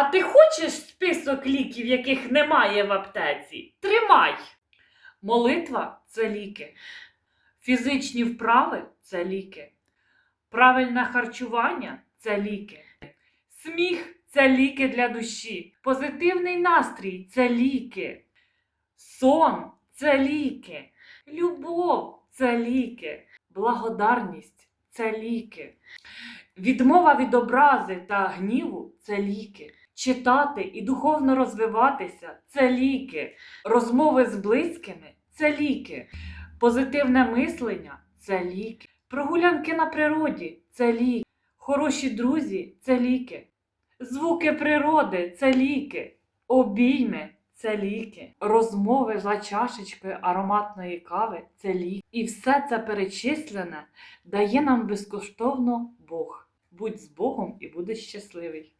А ти хочеш список ліків, яких немає в аптеці? Тримай! Молитва це ліки. Фізичні вправи це ліки. Правильне харчування це ліки. Сміх це ліки для душі. Позитивний настрій це ліки. Сон це ліки. Любов це ліки. Благодарність це ліки. Відмова від образи та гніву це ліки. Читати і духовно розвиватися це ліки. Розмови з близькими це ліки. Позитивне мислення це ліки. Прогулянки на природі це ліки. Хороші друзі це ліки. Звуки природи це ліки. Обійми це ліки. Розмови за чашечкою ароматної кави це ліки. І все це перечислене дає нам безкоштовно Бог. Будь з Богом і будеш щасливий.